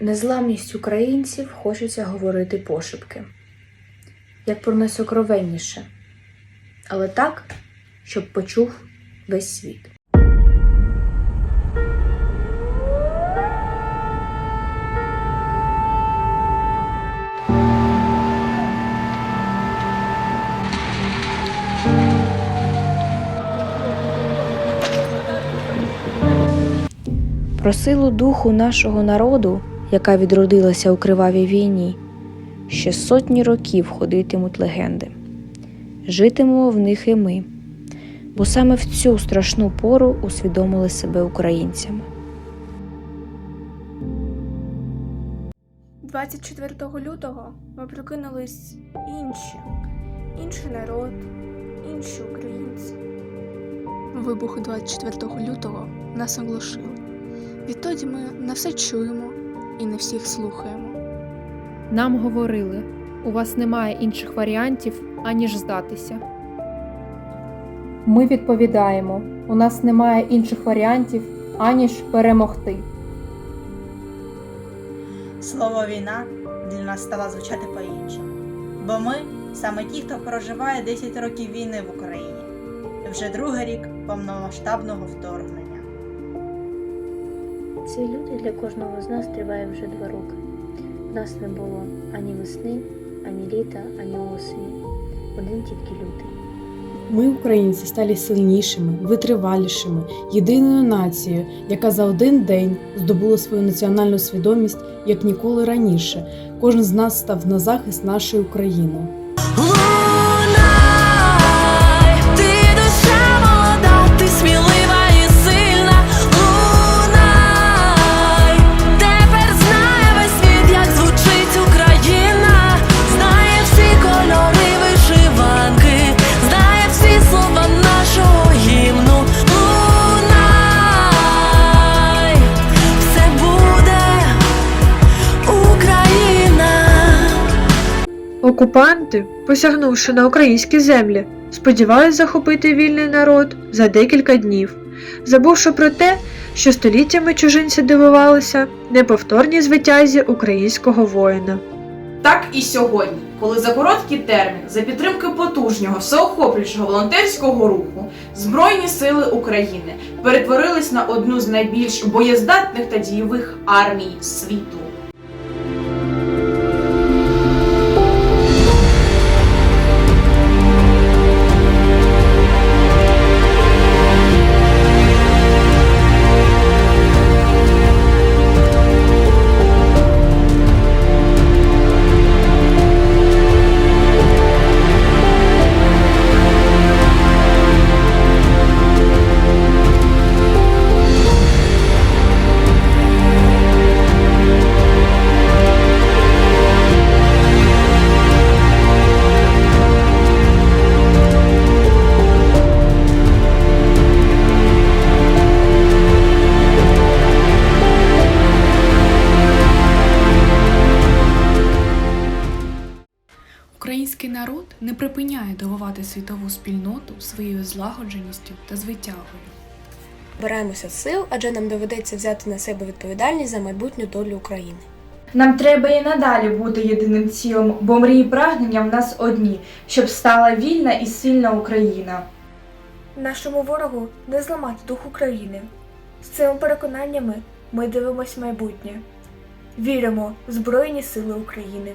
Незламність українців хочеться говорити пошепки, як про найсокровенніше, але так, щоб почув весь світ. Про силу духу нашого народу, яка відродилася у кривавій війні, ще сотні років ходитимуть легенди. Житимемо в них і ми, бо саме в цю страшну пору усвідомили себе українцями. 24 лютого ми прокинулись інші, інший народ, інші українці. Вибух 24 лютого нас оглушили. Відтоді ми не все чуємо і не всіх слухаємо. Нам говорили, у вас немає інших варіантів, аніж здатися. Ми відповідаємо, у нас немає інших варіантів, аніж перемогти. Слово війна для нас стало звучати по-іншому. Бо ми саме ті, хто проживає 10 років війни в Україні, і вже другий рік повномасштабного вторгнення. Цей лютий для кожного з нас триває вже два роки. Нас не було ані весни, ані літа, ані осені. Один тільки лютий. Ми, українці, стали сильнішими, витривалішими, єдиною нацією, яка за один день здобула свою національну свідомість як ніколи раніше. Кожен з нас став на захист нашої України. Окупанти, посягнувши на українські землі, сподівались захопити вільний народ за декілька днів, забувши про те, що століттями чужинці дивувалися неповторній звитязі українського воїна. Так і сьогодні, коли за короткий термін, за підтримки потужнього всеохоплюючого волонтерського руху, Збройні сили України перетворились на одну з найбільш боєздатних та дієвих армій світу. Український народ не припиняє дивувати світову спільноту своєю злагодженістю та звитягою. Беремося сил, адже нам доведеться взяти на себе відповідальність за майбутню долю України. Нам треба і надалі бути єдиним цілим, бо мрії і прагнення в нас одні, щоб стала вільна і сильна Україна. Нашому ворогу не зламати дух України. З цими переконаннями ми дивимось майбутнє. Віримо в Збройні Сили України.